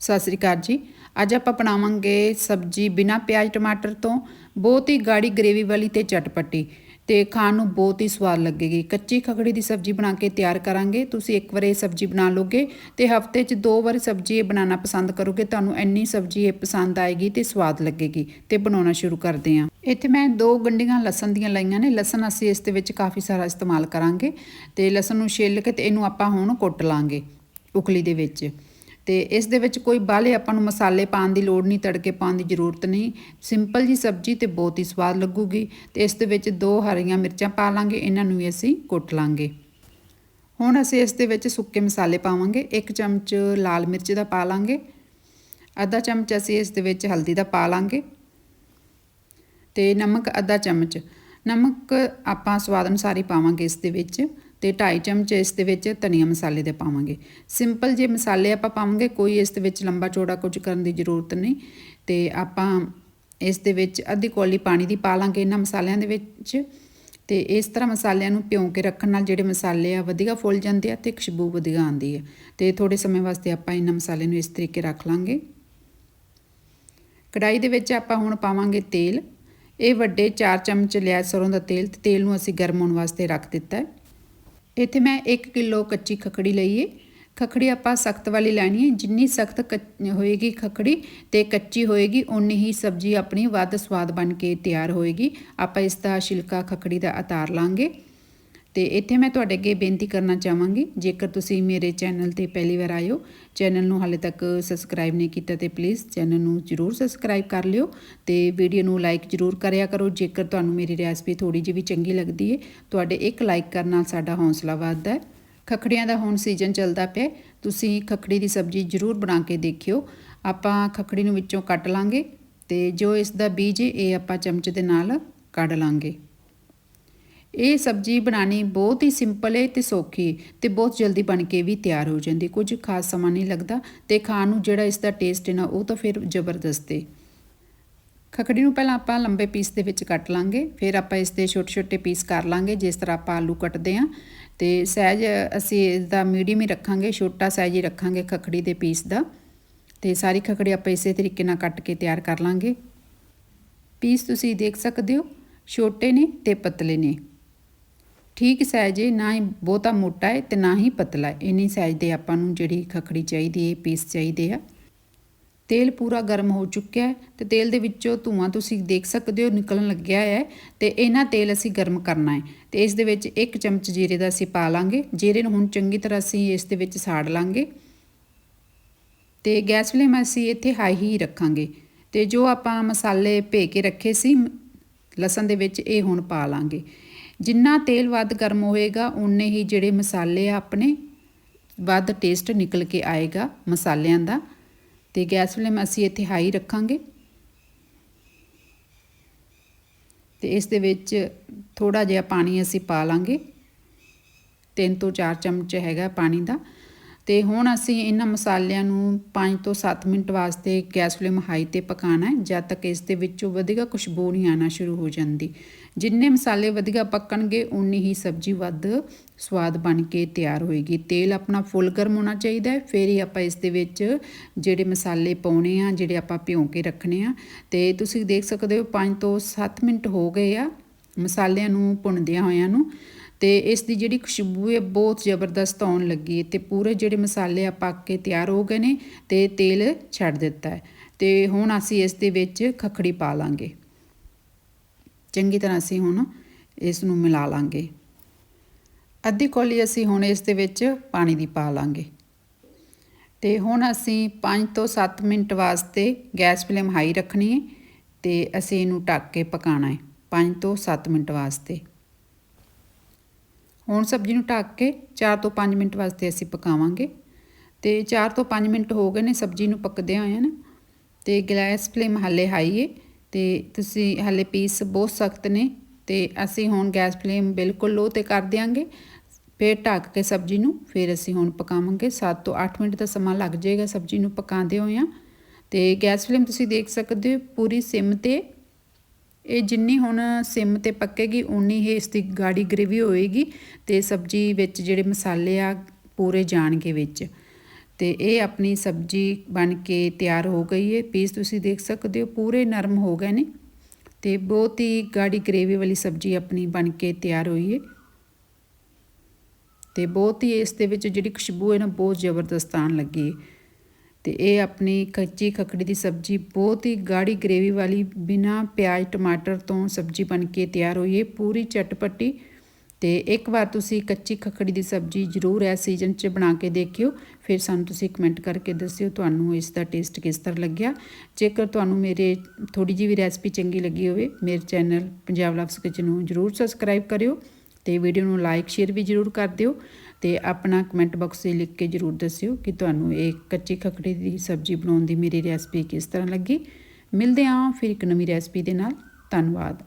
ਸਤਿ ਸ੍ਰੀ ਅਕਾਲ ਜੀ। ਅੱਜ ਆਪਾਂ ਬਣਾਵਾਂਗੇ ਸਬਜ਼ੀ ਬਿਨਾ ਪਿਆਜ਼, ਟਮਾਟਰ ਤੋਂ, ਬਹੁਤ ਹੀ ਗਾੜੀ ਗ੍ਰੇਵੀ ਵਾਲੀ ਤੇ ਚਟਪਟੀ ਤੇ ਖਾਣ ਨੂੰ ਬਹੁਤ ਹੀ ਸਵਾਦ ਲੱਗੇਗੀ। ਕੱਚੀ ਖਖੜੀ ਦੀ ਸਬਜ਼ੀ ਬਣਾ ਕੇ ਤਿਆਰ ਕਰਾਂਗੇ। ਤੁਸੀਂ ਇੱਕ ਵਾਰ ਇਹ ਸਬਜ਼ੀ ਬਣਾ ਲੋਗੇ ਤੇ ਹਫ਼ਤੇ 'ਚ ਦੋ ਵਾਰ ਸਬਜ਼ੀ ਇਹ ਬਣਾਉਣਾ ਪਸੰਦ ਕਰੋਗੇ, ਤੁਹਾਨੂੰ ਇੰਨੀ ਸਬਜ਼ੀ ਇਹ ਪਸੰਦ ਆਏਗੀ ਤੇ ਸਵਾਦ ਲੱਗੇਗੀ ਤੇ ਬਣਾਉਣਾ ਸ਼ੁਰੂ ਕਰਦੇ ਹਾਂ। ਇੱਥੇ ਮੈਂ ਦੋ ਗੰਢੀਆਂ ਲਸਣ ਦੀਆਂ ਲਈਆਂ ਨੇ। ਲਸਣ ਅਸੀਂ ਇਸ ਦੇ ਵਿੱਚ ਕਾਫੀ ਸਾਰਾ ਇਸਤੇਮਾਲ ਕਰਾਂਗੇ ਤੇ ਲਸਣ ਨੂੰ ਛਿੱਲ ਕੇ ਤੇ ਇਹਨੂੰ ਆਪਾਂ ਹੁਣ ਕੁੱਟ ਲਾਂਗੇ ਉਖਲੀ ਦੇ ਵਿੱਚ। ਤੇ ਇਸ ਦੇ ਵਿੱਚ ਕੋਈ ਬਾਹਲੇ ਆਪਾਂ ਨੂੰ ਮਸਾਲੇ ਪਾਉਣ ਦੀ ਲੋੜ ਨਹੀਂ, ਤੜਕੇ ਪਾਉਣ ਦੀ ਜ਼ਰੂਰਤ ਨਹੀਂ। ਸਿੰਪਲ ਜੀ ਸਬਜ਼ੀ ਤੇ ਬਹੁਤ ਹੀ ਸਵਾਦ ਲੱਗੂਗੀ। ਤੇ ਇਸ ਦੇ ਵਿੱਚ ਦੋ ਹਰੀਆਂ ਮਿਰਚਾਂ ਪਾ ਲਾਂਗੇ, ਇਹਨਾਂ ਨੂੰ ਵੀ ਅਸੀਂ ਕੁੱਟ ਲਾਂਗੇ। ਹੁਣ ਅਸੀਂ ਇਸ ਦੇ ਵਿੱਚ ਸੁੱਕੇ ਮਸਾਲੇ ਪਾਵਾਂਗੇ। ਇੱਕ ਚਮਚ ਲਾਲ ਮਿਰਚ ਦਾ ਪਾ ਲਾਂਗੇ। ਅੱਧਾ ਚਮਚ ਅਸੀਂ ਇਸ ਦੇ ਵਿੱਚ ਹਲਦੀ ਦਾ ਪਾ ਲਾਂਗੇ। ਤੇ ਨਮਕ ਅੱਧਾ ਚਮਚ। ਨਮਕ ਆਪਾਂ ਸਵਾਦ ਅਨੁਸਾਰ ਹੀ ਪਾਵਾਂਗੇ ਇਸ ਦੇ ਵਿੱਚ। ਤੇ 2.5 ਚਮਚ ਇਸ ਦੇ ਵਿੱਚ ਧਨੀਆ ਮਸਾਲੇ ਦੇ ਪਾਵਾਂਗੇ। ਸਿੰਪਲ ਜੇ ਮਸਾਲੇ ਆਪਾਂ ਪਾਵਾਂਗੇ, ਕੋਈ ਇਸ ਦੇ ਵਿੱਚ ਲੰਬਾ ਚੌੜਾ ਕੁਝ ਕਰਨ ਦੀ ਜ਼ਰੂਰਤ ਨਹੀਂ। ਤੇ ਆਪਾਂ ਇਸ ਦੇ ਵਿੱਚ ਅੱਧੀ ਕੌਲੀ ਪਾਣੀ ਦੀ ਪਾ ਲਾਂਗੇ ਇਹਨਾਂ ਮਸਾਲਿਆਂ ਦੇ ਵਿੱਚ। ਤੇ ਇਸ ਤਰ੍ਹਾਂ ਮਸਾਲਿਆਂ ਨੂੰ ਭਿਉਂ ਕੇ ਰੱਖਣ ਨਾਲ ਜਿਹੜੇ ਮਸਾਲੇ ਆ ਵਧੀਆ ਫੁੱਲ ਜਾਂਦੇ ਆ ਤੇ ਖੁਸ਼ਬੂ ਵਧੀਆ ਆਉਂਦੀ ਹੈ ਤੇ ਥੋੜੇ ਸਮੇਂ ਵਾਸਤੇ ਆਪਾਂ ਇਹਨਾਂ ਮਸਾਲੇ ਨੂੰ ਇਸ ਤਰੀਕੇ ਰੱਖ ਲਾਂਗੇ। ਕੜਾਈ ਦੇ ਵਿੱਚ ਆਪਾਂ ਹੁਣ ਪਾਵਾਂਗੇ ਤੇਲ। ਇਹ ਵੱਡੇ 4 ਚਮਚ ਲਿਆ ਸਰੋਂ ਦਾ ਤੇਲ, ਤੇ ਤੇਲ ਨੂੰ ਅਸੀਂ ਗਰਮ ਹੋਣ ਵਾਸਤੇ ਰੱਖ ਦਿੱਤਾ ਹੈ। ਇੱਥੇ ਮੈਂ 1 ਕਿਲੋ ਕੱਚੀ ਖਖੜੀ ਲਈ ਏ। ਖਖੜੀ ਆਪਾਂ ਸਖਤ ਵਾਲੀ ਲੈਣੀ ਹੈ ਜਿੰਨੀ ਸਖਤ ਹੋਏਗੀ ਖਖੜੀ ਤੇ ਕੱਚੀ ਹੋਏਗੀ ਉਨੀ ਹੀ ਸਬਜ਼ੀ ਆਪਣੀ ਵੱਧ ਸਵਾਦ ਬਣ ਕੇ ਤਿਆਰ ਹੋਏਗੀ। ਆਪਾਂ ਇਸ ਦਾ ਛਿਲਕਾ ਖਖੜੀ ਦਾ ਉਤਾਰ ਲਾਂਗੇ। ਤੇ ਇੱਥੇ ਮੈਂ ਤੁਹਾਡੇ ਅੱਗੇ ਬੇਨਤੀ ਕਰਨਾ ਚਾਹਾਂਗੀ, ਜੇਕਰ ਤੁਸੀਂ ਮੇਰੇ ਚੈਨਲ ਤੇ ਪਹਿਲੀ ਵਾਰ ਆਇਓ ਚੈਨਲ ਨੂੰ ਹਾਲੇ ਤੱਕ ਸਬਸਕ੍ਰਾਈਬ ਨਹੀਂ ਕੀਤਾ ਤੇ ਪਲੀਜ਼ ਚੈਨਲ ਨੂੰ ਜਰੂਰ ਸਬਸਕ੍ਰਾਈਬ ਕਰ ਲਿਓ ਤੇ ਵੀਡੀਓ ਨੂੰ ਲਾਈਕ ਜਰੂਰ ਕਰਿਆ ਕਰੋ, ਜੇਕਰ ਤੁਹਾਨੂੰ ਮੇਰੀ ਰੈਸਪੀ ਥੋੜੀ ਜਿਹੀ ਵੀ ਚੰਗੀ ਲੱਗਦੀ ਹੈ ਤੁਹਾਡੇ ਇੱਕ ਲਾਈਕ ਕਰਨ ਨਾਲ ਸਾਡਾ ਹੌਸਲਾ ਵੱਧਦਾ ਹੈ ਖਖੜੀਆਂ ਦਾ ਹੁਣ ਸੀਜ਼ਨ ਚੱਲਦਾ ਪਿਆ ਤੁਸੀਂ ਖਖੜੀ ਦੀ ਸਬਜ਼ੀ ਜਰੂਰ ਬਣਾ ਕੇ ਦੇਖਿਓ। ਆਪਾਂ ਖਖੜੀ ਨੂੰ ਵਿੱਚੋਂ ਕੱਟ ਲਾਂਗੇ ਤੇ ਜੋ ਇਸ ਦਾ ਬੀਜ ਹੈ ਇਹ ਆਪਾਂ ਚਮਚ ਦੇ ਨਾਲ ਕੱਢ ਲਾਂਗੇ। ਇਹ ਸਬਜ਼ੀ ਬਣਾਣੀ ਬਹੁਤ ਹੀ ਸਿੰਪਲ ਹੈ ਤੇ ਸੌਖੀ ਤੇ ਬਹੁਤ ਜਲਦੀ ਬਣ ਕੇ ਵੀ ਤਿਆਰ ਹੋ ਜਾਂਦੀ ਕੁਝ ਖਾਸ ਸਮਾਂ ਨਹੀਂ ਲੱਗਦਾ ਤੇ ਖਾਣ ਨੂੰ ਜਿਹੜਾ ਇਸ ਦਾ ਟੇਸਟ ਹੈ ਨਾ, ਉਹ ਤਾਂ ਫਿਰ ਜ਼ਬਰਦਸਤ ਹੈ। ਖਖੜੀ ਨੂੰ ਪਹਿਲਾਂ ਆਪਾਂ ਲੰਬੇ ਪੀਸ ਦੇ ਵਿੱਚ ਕੱਟ ਲਾਂਗੇ, ਫਿਰ ਆਪਾਂ ਇਸ ਦੇ ਛੋਟੇ-ਛੋਟੇ ਪੀਸ ਕਰ ਲਾਂਗੇ, ਜਿਸ ਤਰ੍ਹਾਂ ਆਪਾਂ ਆਲੂ ਕੱਟਦੇ ਆਂ ਤੇ ਸਹਿਜ ਅਸੀਂ ਇਸ ਦਾ ਮੀਡੀਅਮ ਹੀ ਰੱਖਾਂਗੇ, ਛੋਟਾ ਸਾਈਜ਼ ਹੀ ਰੱਖਾਂਗੇ ਖਖੜੀ ਦੇ ਪੀਸ ਦਾ। ਤੇ ਸਾਰੀ ਖਖੜੀ ਆਪਾਂ ਇਸੇ ਤਰੀਕੇ ਨਾਲ ਕੱਟ ਕੇ ਤਿਆਰ ਕਰ ਲਾਂਗੇ। ਪੀਸ ਤੁਸੀਂ ਦੇਖ ਸਕਦੇ ਹੋ, ਛੋਟੇ ਨੇ ਤੇ ਪਤਲੇ ਨੇ। ਠੀਕ ਸਾਈਜ਼ ਹੈ ਨਾ ਹੀ ਬਹੁਤਾ ਮੋਟਾ ਹੈ ਤੇ ਨਾ ਹੀ ਪਤਲਾ ਹੈ ਇਨੀ ਸਾਈਜ਼ ਦੇ ਆਪਾਂ ਨੂੰ ਜਿਹੜੀ ਖਖੜੀ ਚਾਹੀਦੀ ਹੈ ਪੀਸ ਚਾਹੀਦੇ ਆ। ਤੇਲ ਪੂਰਾ ਗਰਮ ਹੋ ਚੁੱਕਿਆ ਹੈ ਤੇ ਤੇਲ ਦੇ ਵਿੱਚੋਂ ਧੂਆਂ ਤੁਸੀਂ ਦੇਖ ਸਕਦੇ ਹੋ ਨਿਕਲਣ ਲੱਗਿਆ ਹੈ ਤੇ ਇਹਨਾਂ ਤੇਲ ਅਸੀਂ ਗਰਮ ਕਰਨਾ ਹੈ ਤੇ ਇਸ ਦੇ ਵਿੱਚ ਇੱਕ ਚਮਚ ਜੀਰੇ ਦਾ ਅਸੀਂ ਪਾ ਲਾਂਗੇ। ਜੀਰੇ ਨੂੰ ਹੁਣ ਚੰਗੀ ਤਰ੍ਹਾਂ ਅਸੀਂ ਇਸ ਦੇ ਵਿੱਚ ਸਾੜ ਲਾਂਗੇ। ਤੇ ਗੈਸ ਫਲੇਮ ਅਸੀਂ ਇੱਥੇ ਹਾਈ ਹੀ ਰੱਖਾਂਗੇ। ਤੇ ਜੋ ਆਪਾਂ ਮਸਾਲੇ ਭੇ ਕੇ ਰੱਖੇ ਸੀ, ਲਸਣ ਦੇ ਵਿੱਚ ਇਹ ਹੁਣ ਪਾ ਲਾਂਗੇ। ਜਿੰਨਾ ਤੇਲ ਵੱਧ ਗਰਮ ਹੋਏਗਾ ਉਨੇ ਹੀ ਜਿਹੜੇ ਮਸਾਲੇ ਆ ਆਪਣੇ ਵੱਧ ਟੇਸਟ ਨਿਕਲ ਕੇ ਆਏਗਾ ਮਸਾਲਿਆਂ ਦਾ। ਤੇ ਗੈਸ ਫਲੇਮ ਅਸੀਂ ਇੱਥੇ ਹਾਈ ਰੱਖਾਂਗੇ। ਤੇ ਇਸ ਦੇ ਵਿੱਚ ਥੋੜਾ ਜਿਹਾ ਪਾਣੀ ਅਸੀਂ ਪਾ ਲਾਂਗੇ। 3 ਤੋਂ 4 ਚਮਚ ਹੈਗਾ ਪਾਣੀ ਦਾ। ਤੇ ਹੁਣ ਅਸੀਂ ਇਹਨਾਂ ਮਸਾਲਿਆਂ ਨੂੰ 5 ਤੋਂ 7 ਮਿੰਟ ਵਾਸਤੇ ਗੈਸ ਫਲੇਮ ਹਾਈ ਤੇ ਪਕਾਣਾ ਹੈ, ਜਦ ਤੱਕ ਇਸ ਦੇ ਵਿੱਚੋਂ ਵਧੀਆ ਖੁਸ਼ਬੂ ਨਹੀਂ ਆਣਾ ਸ਼ੁਰੂ ਹੋ ਜਾਂਦੀ। ਜਿੰਨੇ ਮਸਾਲੇ ਵਧੀਆ ਪੱਕਣਗੇ ਉਨੀ ਹੀ ਸਬਜ਼ੀ ਵੱਧ ਸਵਾਦ ਬਣ ਕੇ ਤਿਆਰ ਹੋਏਗੀ। ਤੇਲ ਆਪਣਾ ਫੁੱਲ ਗਰਮ ਹੋਣਾ ਚਾਹੀਦਾ ਹੈ, ਫਿਰ ਹੀ ਆਪਾਂ ਇਸ ਦੇ ਵਿੱਚ ਜਿਹੜੇ ਮਸਾਲੇ ਪਾਉਣੇ ਆ, ਜਿਹੜੇ ਆਪਾਂ ਭਿਉਂ ਕੇ ਰੱਖਣੇ ਆ, ਤੇ ਤੁਸੀਂ ਦੇਖ ਸਕਦੇ ਹੋ 5 ਤੋਂ 7 ਮਿੰਟ ਹੋ ਗਏ ਆ ਮਸਾਲਿਆਂ ਨੂੰ ਭੁੰਨਦਿਆਂ ਹੋਇਆਂ ਨੂੰ। ਤੇ ਇਸ ਦੀ ਜਿਹੜੀ ਖੁਸ਼ਬੂ ਹੈ ਬਹੁਤ ਜ਼ਬਰਦਸਤ ਆਉਣ ਲੱਗੀ ਹੈ ਤੇ ਪੂਰੇ ਜਿਹੜੇ ਮਸਾਲੇ ਆ ਪੱਕ ਕੇ ਤਿਆਰ ਹੋ ਗਏ ਨੇ ਤੇ ਤੇਲ ਛੱਡ ਦਿੱਤਾ ਹੈ ਤੇ ਹੁਣ ਅਸੀਂ ਇਸ ਦੇ ਵਿੱਚ ਖਖੜੀ ਪਾ ਲਾਂਗੇ। ਚੰਗੀ ਤਰ੍ਹਾਂ ਅਸੀਂ ਹੁਣ ਇਸ ਨੂੰ ਮਿਲਾ ਲਾਂਗੇ। ਅੱਧੀ ਕੌਲੀ ਅਸੀਂ ਹੁਣ ਇਸ ਦੇ ਵਿੱਚ ਪਾਣੀ ਦੀ ਪਾ ਲਾਂਗੇ। ਤੇ ਹੁਣ ਅਸੀਂ 5 ਤੋਂ 7 ਮਿੰਟ ਵਾਸਤੇ ਗੈਸ ਫਲੇਮ ਹਾਈ ਰੱਖਣੀ ਹੈ ਤੇ ਅਸੀਂ ਇਹਨੂੰ ਢੱਕ ਕੇ ਪਕਾਣਾ ਹੈ 5 ਤੋਂ 7 ਮਿੰਟ ਵਾਸਤੇ। ਹੁਣ ਸਬਜ਼ੀ ਨੂੰ ਢੱਕ ਕੇ 4 ਤੋਂ 5 ਮਿੰਟ ਵਾਸਤੇ ਅਸੀਂ ਪਕਾਵਾਂਗੇ। ਤੇ 4 ਤੋਂ 5 ਮਿੰਟ ਹੋ ਗਏ ਨੇ ਸਬਜ਼ੀ ਨੂੰ ਪੱਕਦੇ ਹੋਏ ਨੇ। ਤੇ ਗੈਸ ਫਲੇਮ ਹਾਲੇ ਹਾਈ ਹੈ ਤੇ ਤੁਸੀਂ ਹਾਲੇ ਪੀਸ ਬਹੁਤ ਸਖਤ ਨੇ ਤੇ ਅਸੀਂ ਹੁਣ ਗੈਸ ਫਲੇਮ ਬਿਲਕੁਲ ਲੋ ਤੇ ਕਰ ਦਿਆਂਗੇ। ਫਿਰ ਢੱਕ ਕੇ ਸਬਜ਼ੀ ਨੂੰ ਫਿਰ ਅਸੀਂ ਹੁਣ ਪਕਾਵਾਂਗੇ। 7 ਤੋਂ 8 ਮਿੰਟ ਦਾ ਸਮਾਂ ਲੱਗ ਜਾਏਗਾ ਸਬਜ਼ੀ ਨੂੰ ਪਕਾਉਂਦੇ ਹੋਏ ਆ ਤੇ ਗੈਸ ਫਲੇਮ ਤੁਸੀਂ ਦੇਖ ਸਕਦੇ ਹੋ ਪੂਰੀ ਸਿਮ ਤੇ ਇਹ ਜਿੰਨੀ ਹੁਣ ਸਿਮ ਤੇ ਪੱਕੇਗੀ ਉਨੀ ਹੀ ਇਸ ਦੀ ਗਾੜੀ ਗ੍ਰੇਵੀ ਹੋਏਗੀ ਤੇ ਸਬਜ਼ੀ ਵਿੱਚ ਜਿਹੜੇ ਮਸਾਲੇ ਆ, ਪੂਰੇ ਜਾਣਗੇ ਵਿੱਚ। ਤੇ ਇਹ ਆਪਣੀ ਸਬਜ਼ੀ ਬਣ ਕੇ ਤਿਆਰ ਹੋ ਗਈ ਹੈ ਪੀਸ ਤੁਸੀਂ ਦੇਖ ਸਕਦੇ ਹੋ, ਪੂਰੇ ਨਰਮ ਹੋ ਗਏ ਨੇ। ਤੇ ਬਹੁਤ ਹੀ ਗਾੜੀ ਗ੍ਰੇਵੀ ਵਾਲੀ ਸਬਜ਼ੀ ਆਪਣੀ ਬਣ ਕੇ ਤਿਆਰ ਹੋਈ ਹੈ ਤੇ ਬਹੁਤ ਹੀ ਇਸ ਦੇ ਵਿੱਚ ਜਿਹੜੀ ਖੁਸ਼ਬੂ ਹੈ ਨਾ, ਬਹੁਤ ਜ਼ਬਰਦਸਤ ਆਉਣ ਲੱਗੀ ਹੈ ਤੇ ਇਹ ਆਪਣੀ ਕੱਚੀ ਖਖੜੀ ਦੀ ਸਬਜ਼ੀ ਬਹੁਤ ਹੀ ਗਾੜੀ ਗ੍ਰੇਵੀ ਵਾਲੀ ਬਿਨਾ ਪਿਆਜ਼, ਟਮਾਟਰ ਤੋਂ ਸਬਜ਼ੀ ਬਣ ਕੇ ਤਿਆਰ ਹੋਈ ਹੈ। ਪੂਰੀ ਚਟਪਟੀ ਤੇ ਇੱਕ ਵਾਰ ਤੁਸੀਂ ਕੱਚੀ ਖਖੜੀ ਦੀ ਸਬਜ਼ੀ ਜ਼ਰੂਰ ਇਸ ਸੀਜ਼ਨ 'ਚ ਬਣਾ ਕੇ ਦੇਖਿਓ। ਫਿਰ ਸਾਨੂੰ ਤੁਸੀਂ ਕਮੈਂਟ ਕਰਕੇ ਦੱਸਿਓ ਤੁਹਾਨੂੰ ਇਸ ਦਾ ਟੇਸਟ ਕਿਸ ਤਰ੍ਹਾਂ ਲੱਗਿਆ। ਜੇਕਰ ਤੁਹਾਨੂੰ ਮੇਰੇ ਥੋੜੀ ਜਿਹੀ ਵੀ ਰੈਸਪੀ ਚੰਗੀ ਲੱਗੀ ਹੋਵੇ, ਮੇਰੇ ਚੈਨਲ ਪੰਜਾਬ ਲਵਸ ਕਿਚਨ ਨੂੰ ਜ਼ਰੂਰ ਸਬਸਕ੍ਰਾਈਬ ਕਰਿਓ ਤੇ ਵੀਡੀਓ ਨੂੰ ਲਾਈਕ ਸ਼ੇਅਰ ਵੀ ਜ਼ਰੂਰ ਕਰ ਦਿਓ। ਤੇ ਆਪਣਾ ਕਮੈਂਟ ਬਾਕਸ 'ਚ ਲਿਖ ਕੇ ਜ਼ਰੂਰ ਦੱਸਿਓ ਕਿ ਤੁਹਾਨੂੰ ਇਹ ਕੱਚੀ ਖਖੜੀ ਦੀ ਸਬਜ਼ੀ ਬਣਾਉਣ ਦੀ ਮੇਰੀ ਰੈਸਪੀ ਕਿਸ ਤਰ੍ਹਾਂ ਲੱਗੀ। ਮਿਲਦੇ ਹਾਂ ਫਿਰ ਇੱਕ ਨਵੀਂ ਰੈਸਪੀ ਦੇ ਨਾਲ। ਧੰਨਵਾਦ।